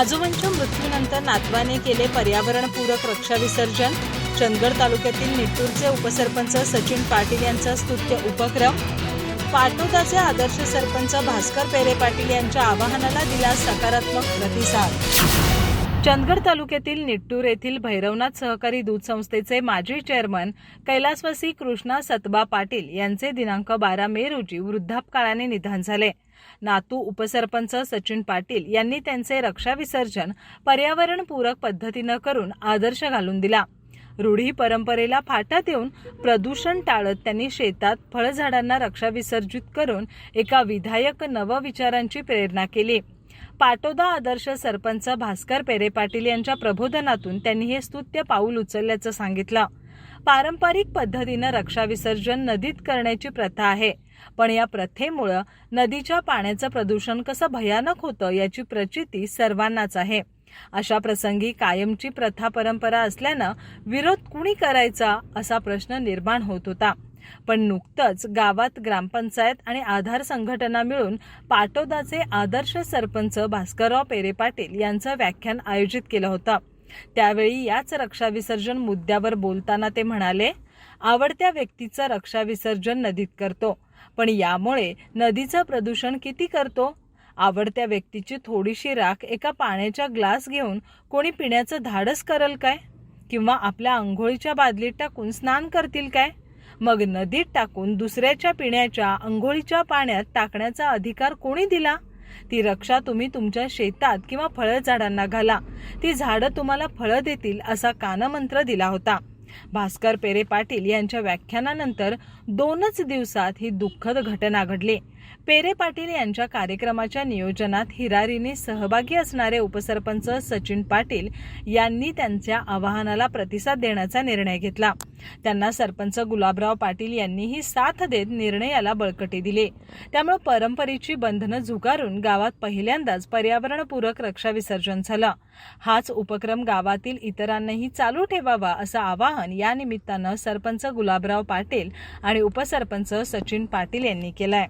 आजोबांच्या मृत्यूनंतर नातवाने केले पर्यावरणपूरक रक्षा विसर्जन चंदगड तालुक्यातील निट्टूरचे उपसरपंच सचिन पाटील यांचा स्तुत्य उपक्रम. पाटोदाचे आदर्श सरपंच भास्कर पेरे पाटील यांच्या आवाहनाला दिला सकारात्मक प्रतिसाद. चंदगड तालुक्यातील निट्टूर येथील भैरवनाथ सहकारी दूध संस्थेचे माजी चेअरमन कैलासवासी कृष्णा सतबा पाटील यांचे दिनांक बारा मे रोजी वृद्धापकाळाने निधन झाले. नातू उपसरपंच सचिन पाटील यांनी त्यांचे रक्षा विसर्जन पर्यावरणपूरक पद्धतीनं करून आदर्श घालून दिला. रूढी परंपरेला फाटा देऊन प्रदूषण टाळत त्यांनी शेतात फळझाडांना रक्षा विसर्जित करून एका विधायक नवविचारांची प्रेरणा केली. पाटोदा आदर्श सरपंच भास्कर पेरे पाटील यांच्या प्रबोधनातून त्यांनी हे स्तुत्य पाऊल उचलल्याचं सांगितलं. पारंपरिक पद्धतीनं रक्षा विसर्जन नदीत करण्याची प्रथा आहे. पण या प्रथेमुळं नदीच्या पाण्याचं प्रदूषण कसं भयानक होतं याची प्रचिती सर्वांनाच आहे. अशा प्रसंगी कायमची प्रथा परंपरा असल्यानं विरोध कुणी करायचा असा प्रश्न निर्माण होत होता. पण नुकतंच गावात ग्रामपंचायत आणि आधार संघटना मिळून पाटोदाचे आदर्श सरपंच भास्करराव पेरे पाटील यांचं व्याख्यान आयोजित केलं होतं. त्यावेळी याच रक्षा विसर्जन मुद्द्यावर बोलताना ते म्हणाले आवडत्या व्यक्तीचं रक्षा विसर्जन नदीत करतो. पण यामुळे नदीचं प्रदूषण किती करतो? आवडत्या व्यक्तीची थोडीशी राख एका पाण्याच्या ग्लास घेऊन कोणी पिण्याचं धाडस करल काय? किंवा आपल्या आंघोळीच्या बादलीत टाकून स्नान करतील काय? मग नदीत टाकून दुसऱ्याच्या पिण्याच्या आंघोळीच्या पाण्यात टाकण्याचा अधिकार कोणी दिला? ती रक्षा तुम्ही तुमच्या शेतात किंवा फळ झाडांना घाला. ती झाडं तुम्हाला फळं देतील असा कानमंत्र दिला होता. भास्कर पेरे पाटील यांच्या व्याख्यानानंतर दोनच दिवसात ही दुःखद घटना घडली. पेरे पाटील यांच्या कार्यक्रमाच्या नियोजनात हिरारीने सहभागी असणारे उपसरपंच सचिन पाटील यांनी त्यांच्या आवाहनाला प्रतिसाद देण्याचा निर्णय घेतला. त्यांना सरपंच गुलाबराव पाटील यांनीही साथ देत निर्णयाला बळकटी दिली. त्यामुळे परंपरेची बंधनं झुगारून गावात पहिल्यांदाच पर्यावरणपूरक रक्षा विसर्जन झालं. हाच उपक्रम गावातील इतरांनाही चालू ठेवावा असं आवाहन या निमित्तानं सरपंच गुलाबराव पाटील आणि उपसरपंच सचिन पाटील यांनी केलंय.